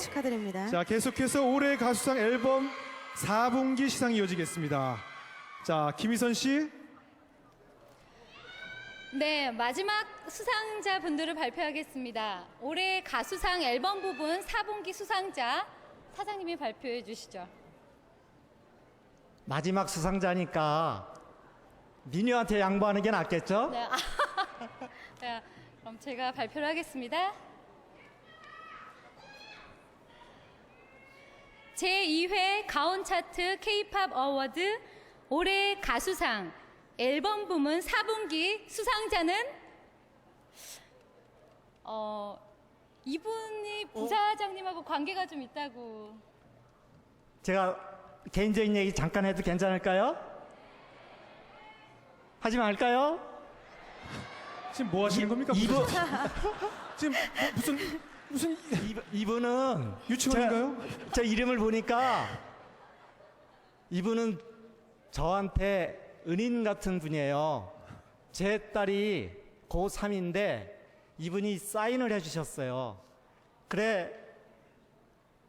축하드립니다. 자, 계속해서 올해 가수상 앨범 4분기 시상이 이어지겠습니다. 자, 김희선 씨. 네, 마지막 수상자 분들을 발표하겠습니다. 올해 가수상 앨범 부분 4분기 수상자 사장님이 발표해 주시죠. 마지막 수상자니까 민유한테 양보하는 게 낫겠죠? 네, 아, 자, 그럼 제가 발표를 하겠습니다. 제2회 가온 차트 K-팝 어워드 올해 가수상 앨범 부문 4분기 수상자는 어 이분이 부사장님하고 관계가 좀 있다고. 제가 개인적인 얘기 잠깐 해도 괜찮을까요? 하지 말까요? 지금 뭐 하시는 겁니까? 이분, 지금 뭐 무슨 무슨 이분- 이분은 유치원인가요? 저, 저 이름을 보니까 이분은 저한테 은인 같은 분이에요. 제 딸이 고3인데 이분이 사인을 해주셨어요. 그래,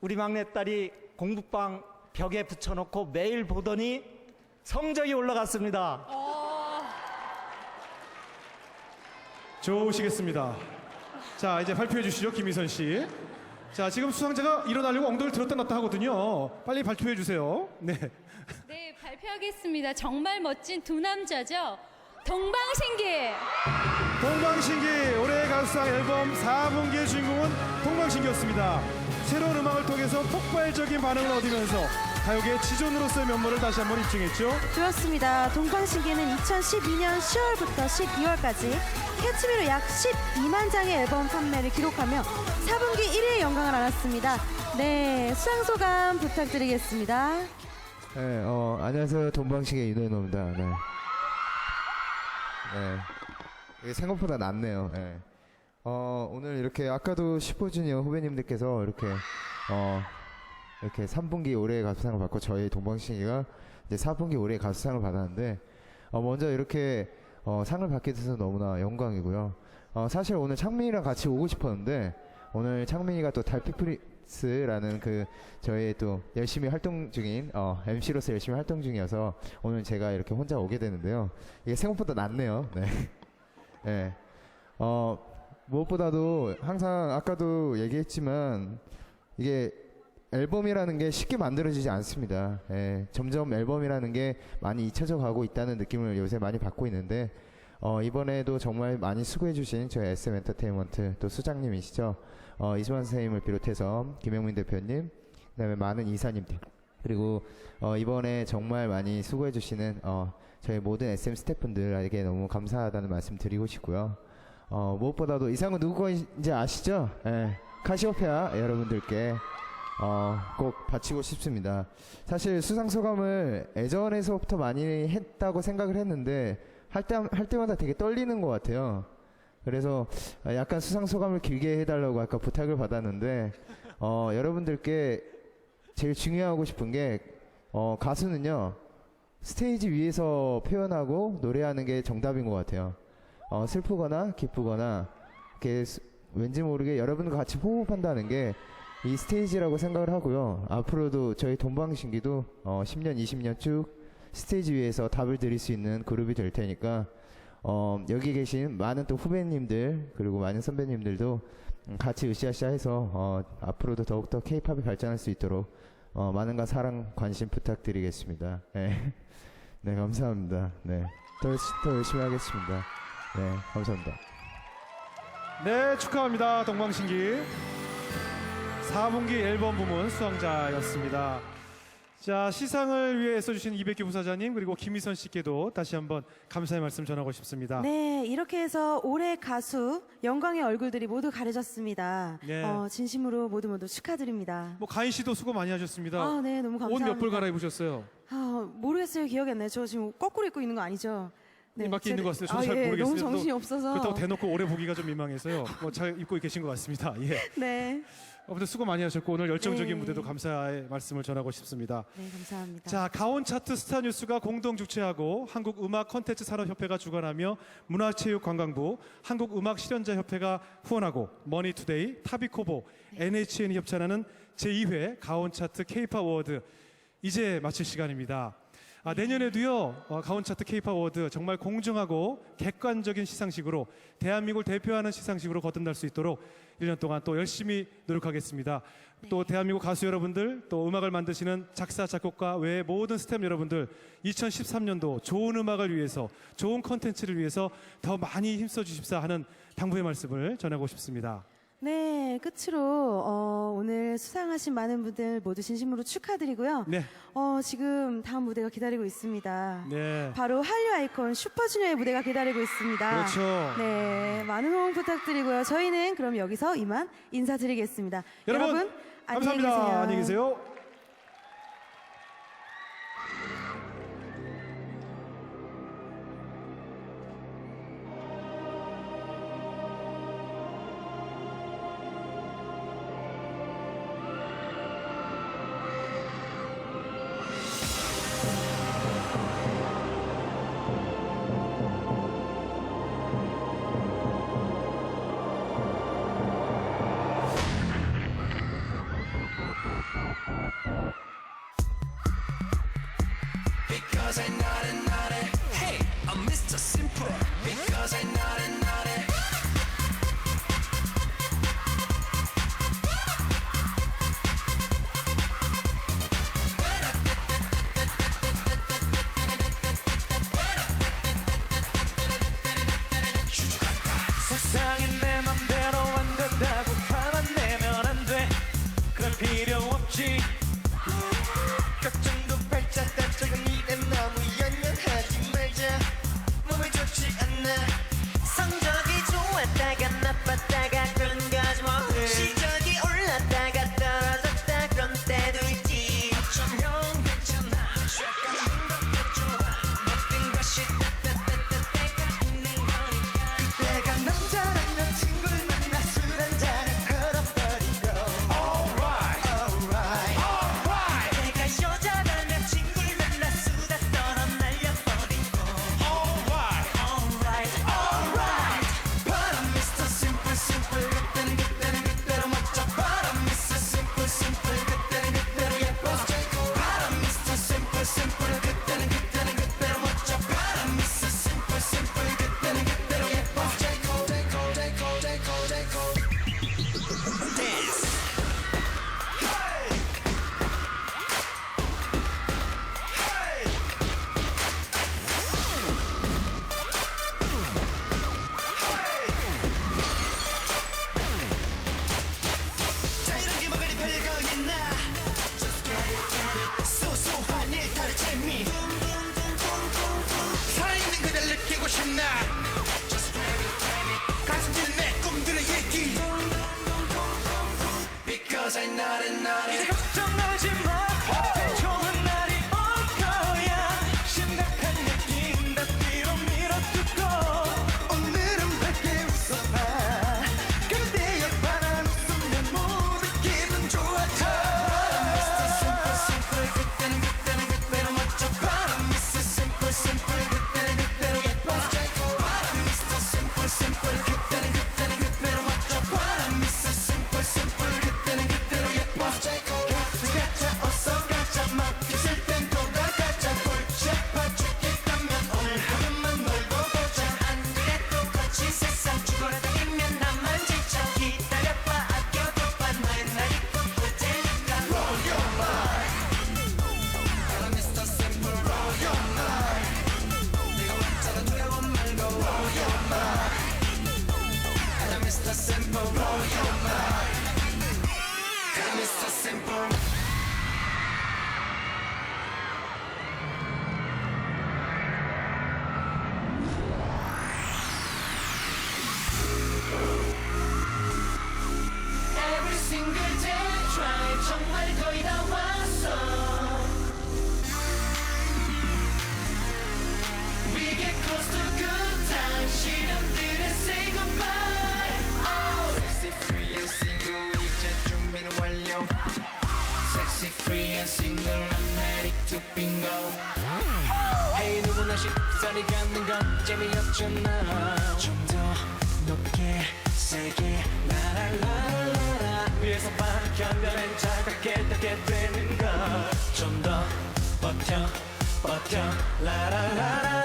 우리 막내 딸이 공부방 벽에 붙여놓고 매일 보더니 성적이 올라갔습니다. 좋으시겠습니다. 자, 이제 발표해 주시죠, 김희선 씨. 자, 지금 수상자가 일어나려고 엉덩이를 들었다 놨다 하거든요. 빨리 발표해 주세요. 네. 네, 발표하겠습니다. 정말 멋진 두 남자죠. 동방신기. 동방신기 올해 가수상 앨범 4분기의 주인공은 동방신기였습니다. 새로운 음악을 통해서 폭발적인 반응을 얻으면서 가요계 지존으로서의 면모를 다시 한번 입증했죠. 그렇습니다. 동방신기는 2012년 10월부터 12월까지 캐치미로 약 12만 장의 앨범 판매를 기록하며 4분기 1위의 영광을 안았습니다. 네, 수상 소감 부탁드리겠습니다. 네, 어, 안녕하세요. 동방신의 윤호입니다. 네. 네. 이게 생각보다 낫네요. 네. 어, 오늘 이렇게 아까도 15주년 후배님들께서 이렇게, 어, 이렇게 3분기 올해의 가수상을 받고 저희 동방신기가 이제 4분기 올해의 가수상을 받았는데, 어, 먼저 이렇게, 어, 상을 받게 돼서 너무나 영광이고요. 어, 사실 오늘 창민이랑 같이 오고 싶었는데, 오늘 창민이가 또 달피프리스라는 그 저희 또 열심히 활동 중인 어, MC로서 열심히 활동 중이어서 오늘 제가 이렇게 혼자 오게 되는데요. 이게 생각보다 낫네요. 네. 네. 어, 무엇보다도 항상 아까도 얘기했지만 이게 앨범이라는 게 쉽게 만들어지지 않습니다. 예, 점점 앨범이라는 게 많이 잊혀져 가고 있다는 느낌을 요새 많이 받고 있는데 어, 이번에도 정말 많이 수고해주신 저희 SM 엔터테인먼트 또 수장님이시죠. 어, 이수환 선생님을 비롯해서 김영민 대표님, 그다음에 많은 이사님들 그리고 어, 이번에 정말 많이 수고해주시는 어, 저희 모든 SM 스태프분들에게 너무 감사하다는 말씀 드리고 싶고요. 어, 무엇보다도 이 상은 누구 건지 아시죠? 예, 카시오페아 여러분들께 어, 꼭 바치고 싶습니다. 사실 수상 소감을 예전에서부터 많이 했다고 생각을 했는데 할 때, 할 때마다 되게 떨리는 것 같아요. 그래서 약간 수상 소감을 길게 해달라고 아까 부탁을 받았는데 어, 여러분들께 제일 중요하고 싶은 게 어, 가수는요 스테이지 위에서 표현하고 노래하는 게 정답인 것 같아요. 어, 슬프거나 기쁘거나 이렇게 스- 왠지 모르게 여러분과 같이 호흡한다는 게 이 스테이지라고 생각을 하고요. 앞으로도 저희 동방신기도 어, 10년, 20년 쭉 스테이지 위에서 답을 드릴 수 있는 그룹이 될 테니까 어, 여기 계신 많은 또 후배님들 그리고 많은 선배님들도 음, 같이 으쌰으쌰해서 어, 앞으로도 더욱더 케이팝이 발전할 수 있도록 어, 많은가 사랑 관심 부탁드리겠습니다. 네, 네 감사합니다. 네, 더, 더 열심히 하겠습니다. 네, 감사합니다. 네, 축하합니다. 동방신기. 4분기 앨범 부문 수상자였습니다. 자, 시상을 위해 써주신 이백규 부사장님 그리고 김희선 씨께도 다시 한번 감사의 말씀 전하고 싶습니다. 네, 이렇게 해서 올해 가수 영광의 얼굴들이 모두 가려졌습니다. 네. 어, 진심으로 모두 모두 축하드립니다. 뭐 가인 씨도 수고 많이 하셨습니다. 아, 네, 너무 옷 감사합니다. 몇벌 갈아입으셨어요? 아, 모르겠어요. 기억이 안 나요. 저 지금 거꾸로 입고 있는 거 아니죠? 네, 맞게 있는 것 같습니다. 저도 아, 잘 예, 모르겠어요. 너무 정신이 없어서. 그렇다고 대놓고 오래 보기가 좀 민망해서요. 뭐 잘 입고 계신 것 같습니다. 예. 네, 아무튼 수고 많이 하셨고 오늘 열정적인 네. 무대도 감사의 말씀을 전하고 싶습니다. 네, 감사합니다. 자, 가온 차트 스타 뉴스가 공동 주최하고 한국 음악 컨텐츠 산업 협회가 주관하며 문화체육관광부, 한국 음악 실현자 협회가 후원하고 머니투데이, 타비코보, NHN이 협찬하는 제2회 가온 차트 K-팝 어워드 이제 마칠 시간입니다. 아, 내년에도요 어, 가온 차트 K-팝 어워드 정말 공정하고 객관적인 시상식으로 대한민국을 대표하는 시상식으로 거듭날 수 있도록 1년 동안 또 열심히 노력하겠습니다. 또 대한민국 가수 여러분들 또 음악을 만드시는 작사 작곡가 외의 모든 스태프 여러분들 2013년도 좋은 음악을 위해서 좋은 컨텐츠를 위해서 더 많이 힘써 주십사 하는 당부의 말씀을 전하고 싶습니다. 네, 끝으로 어, 오늘 수상하신 많은 분들 모두 진심으로 축하드리고요. 네, 어, 지금 다음 무대가 기다리고 있습니다. 네, 바로 한류 아이콘 슈퍼주니어의 무대가 기다리고 있습니다. 그렇죠. 네, 많은 호응 부탁드리고요. 저희는 그럼 여기서 이만 인사드리겠습니다. 여러분, 안녕히 감사합니다. 계세요. 안녕히 계세요. Because I not not 이제 걱정하지 마 Music free and single I'm ready to bingo. Hey 누구나 쉽사리 갖는 건 재미없잖아. 좀 더 높게 세게 라라라라라 위에서 반격면엔 차갑게 닿게 되는 걸좀더 버텨 버텨 라라라라.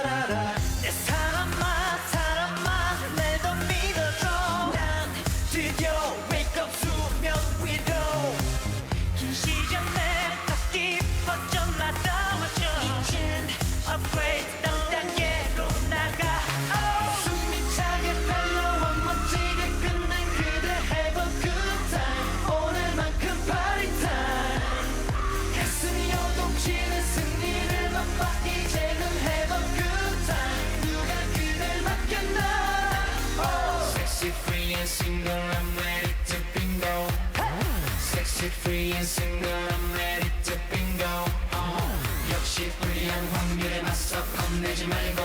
Sexy free and single I'm ready to bingo uh. 역시 불리한 확률에 맞서 겁내지 말고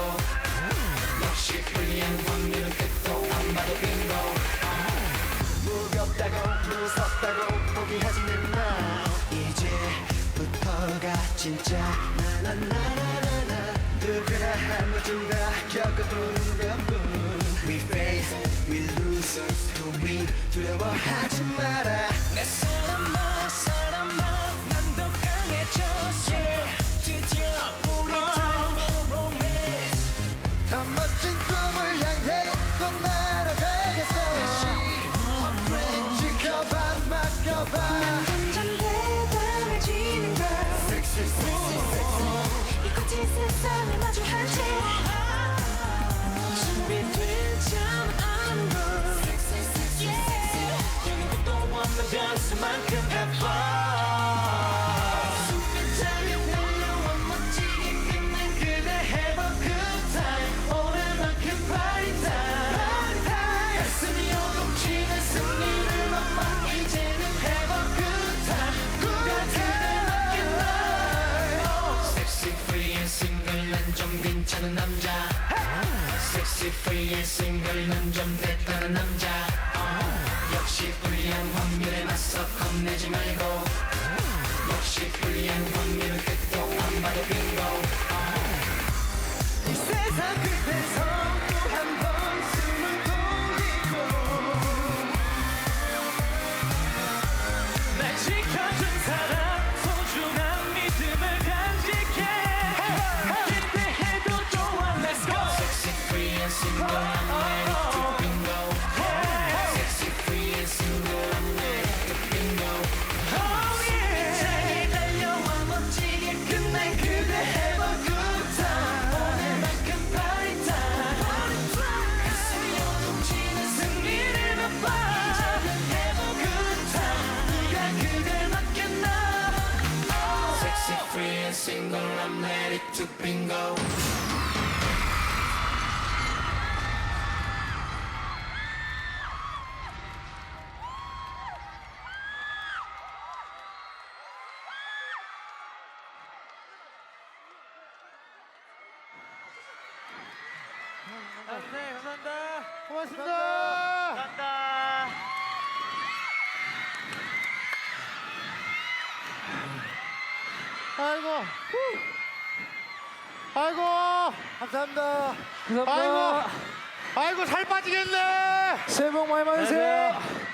역시 불리한 확률은 끝도 안 봐도 빙고 무겁다고 무섭다고 포기하지는 마 이제부터가 진짜 나나나나나나 누구나 한 번쯤 다 겪어보는 것뿐 We face, we lose, to win 두려워하지 마라 내 사람 이 거친 세상을 마주한 채 준비된 잠은 아는 걸 여기 또 없는 변수만큼 아이고. 아이고. 감사합니다. 아이고. 아이고 살 빠지겠네. 새해 복 많이 받으세요.